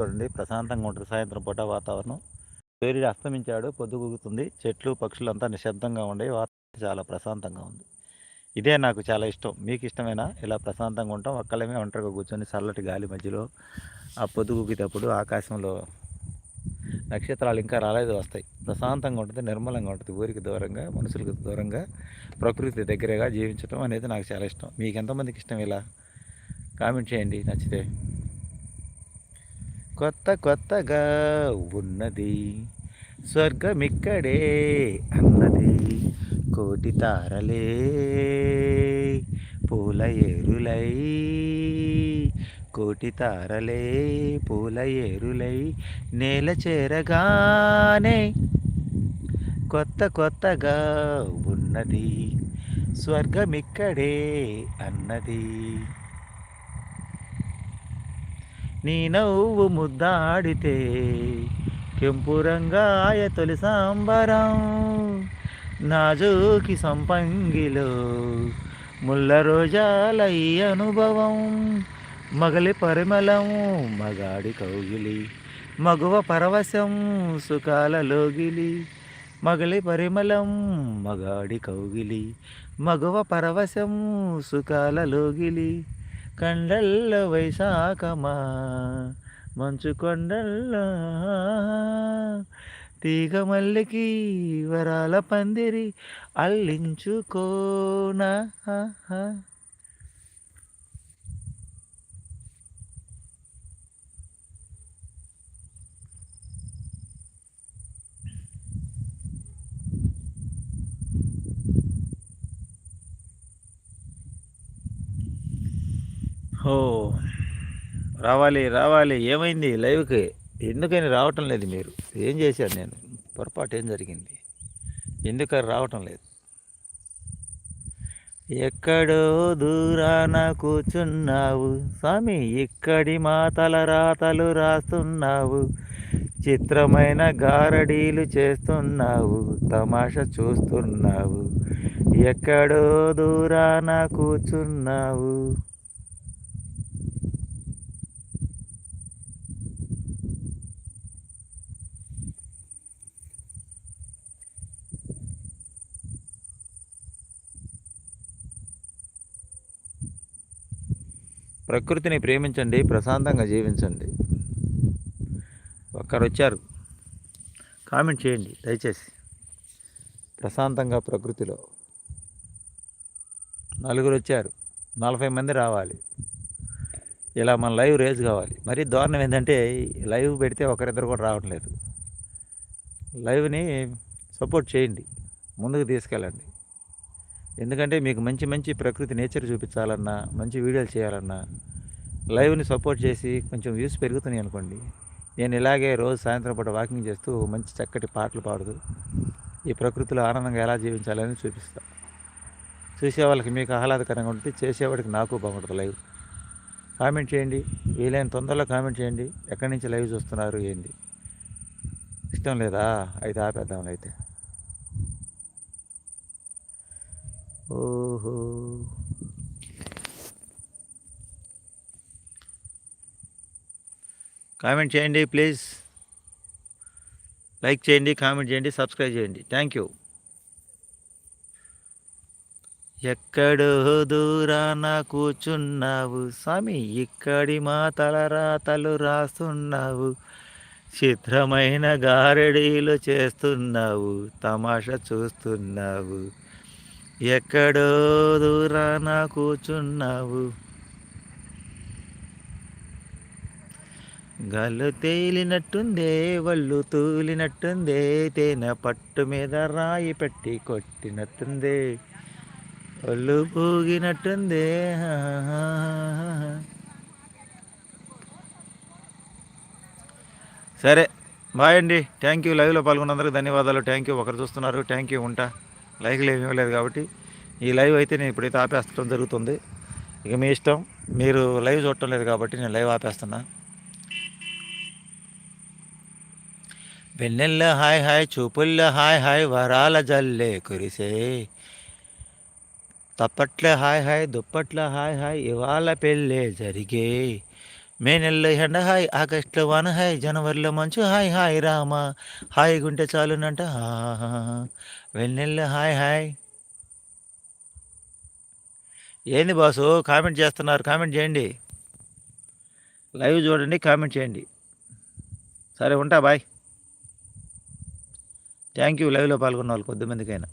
చూడండి. ప్రశాంతంగా ఉంటుంది సాయంత్రం పూట వాతావరణం. సూర్యుడు అస్తమించాడు పొద్దుగుగుతుంది. చెట్లు పక్షులు అంతా నిశ్శబ్దంగా ఉండే వాతావరణం. చాలా ప్రశాంతంగా ఉంది. ఇదే నాకు చాలా ఇష్టం. మీకు ఇష్టమేనా? ఇలా ప్రశాంతంగా ఉంటాం. ఒక్కళ్ళమే ఒంటరిగా కూర్చొని చల్లటి గాలి మధ్యలో ఆ పొద్దుగుగేటప్పుడు ఆకాశంలో నక్షత్రాలు ఇంకా రాలేదు వస్తాయి. ప్రశాంతంగా ఉంటుంది నిర్మలంగా ఉంటుంది. ఊరికి దూరంగా మనుషులకు దూరంగా ప్రకృతి దగ్గరగా జీవించడం అనేది నాకు చాలా ఇష్టం. మీకు ఎంతమందికి ఇష్టం ఇలా? కామెంట్ చేయండి. నచ్చితే. కొత్త కొత్తగా ఉన్నది. స్వర్గమిక్కడే అన్నది. కోటి తారలే పూల ఏరులై. కోటి తారలే పూల ఏరులై నేల చేరగానే కొత్త కొత్తగా ఉన్నది. స్వర్గమిక్కడే అన్నది. నీ నవ్వు ముద్దాడితే కెంపురంగాయ తొలి సాంబరం. నాజోకి సంపంగిలో ముల్ల ఈ అనుభవం. మగలి పరిమళం మగాడి కౌగిలి మగువ పరవశం సుఖాల లోగిలి. మగలి పరిమళం మగాడి కౌగిలి మగువ పరవశం సుఖాల లోగిలి. కండల్ల వైశాఖమా మంచు కొండల్లో తీగ మల్లికి వరాల పందిరి అల్లించుకోనా. ఓ రావాలి రావాలి. ఏమైంది లైవ్కి? ఎందుకని రావటం లేదు మీరు? ఏం చేశాను నేను? పొరపాటు ఏం జరిగింది? ఎందుకని రావటం లేదు? ఎక్కడో దూరాన కూర్చున్నావు. స్వామి ఇక్కడి మాతల రాతలు రాస్తున్నావు. చిత్రమైన గారడీలు చేస్తున్నావు. తమాష చూస్తున్నావు. ఎక్కడో దూరాన కూర్చున్నావు. ప్రకృతిని ప్రేమించండి ప్రశాంతంగా జీవించండి. ఒక్కరు వచ్చారు కామెంట్ చేయండి దయచేసి. ప్రశాంతంగా ప్రకృతిలో. నలుగురు వచ్చారు నలభై మంది రావాలి. ఇలా మన లైవ్ రేజ్ కావాలి. మరీ దారుణం ఏంటంటే లైవ్ పెడితే ఒకరిద్దరు కూడా రావట్లేదు. లైవ్ని సపోర్ట్ చేయండి. ముందుకు తీసుకెళ్ళండి. ఎందుకంటే మీకు మంచి మంచి ప్రకృతి నేచర్ చూపించాలన్నా మంచి వీడియోలు చేయాలన్నా లైవ్ని సపోర్ట్ చేసి కొంచెం వ్యూస్ పెరుగుతున్నాయి అనుకోండి. నేను ఇలాగే రోజు సాయంత్రం పూట వాకింగ్ చేస్తూ మంచి చక్కటి పాటలు పాడుతూ ఈ ప్రకృతిలో ఆనందంగా ఎలా జీవించాలని చూపిస్తా. చూసే వాళ్ళకి మీకు ఆహ్లాదకరంగా ఉంటుంది చేసేవాడికి నాకు బాగుంటుంది లైవ్. కామెంట్ చేయండి. వీలైన తొందరలో కామెంట్ చేయండి. ఎక్కడి నుంచి లైవ్ చూస్తున్నారు ఏంటి? ఇష్టం లేదా? అయితే ఆపేద్దాం అయితే. ఓహో. కామెంట్ చేయండి ప్లీజ్. లైక్ చేయండి కామెంట్ చేయండి సబ్స్క్రైబ్ చేయండి. Thank you. ఎక్కడో దూరాన కూర్చున్నావు స్వామి ఇక్కడి మా తలరాతలు రాస్తున్నావు. చిత్రమైన గారడీలు చేస్తున్నావు తమాష చూస్తున్నావు. ఎక్కడో దూరాన కూర్చున్నావు. గల్లు తేలినట్టుందే వళ్ళు తూలినట్టుందే తేనె పట్టు మీద రాయి పెట్టి కొట్టినట్టుందే. ఒళ్ళు పూగినట్టుందే సరే బాయ్ అండి. Thank you. లైవ్లో పాల్గొన్నందుకు ధన్యవాదాలు. Thank you. ఒకరు చూస్తున్నారు. థ్యాంక్ యూ ఉంటా. లైక్లు ఏమీ లేదు కాబట్టి ఈ లైవ్ అయితే నేను ఇప్పుడైతే ఆపేస్తడం జరుగుతుంది. ఇక మీ ఇష్టం మీరు లైవ్ చూడటం లేదు కాబట్టి నేను లైవ్ ఆపేస్తున్నా. వెన్నెల్ల హాయ్ హాయ్ చూపుల్ల హాయ్ హాయ్ వరాల జల్లే కురిసే. తప్పట్ల హాయ్ హాయ్ దుప్పట్ల హాయ్ హాయ్ ఇవాళ పెళ్ళే జరిగే. మే నెలలో ఎండ హాయ్ ఆగస్టులో వాన హాయ్ జనవరిలో మంచు హాయ్ హాయ్ రామ. హాయ్ గుంటే చాలునంట వెన్నెల్లో హాయ్ హాయ్. ఏంది బాసు కామెంట్ చేస్తున్నారు కామెంట్ చేయండి. లైవ్ చూడండి కామెంట్ చేయండి. సరే ఉంటా బాయ్. థ్యాంక్ యూ లైవ్లో పాల్గొన్న వాళ్ళు కొద్దిమందికైనా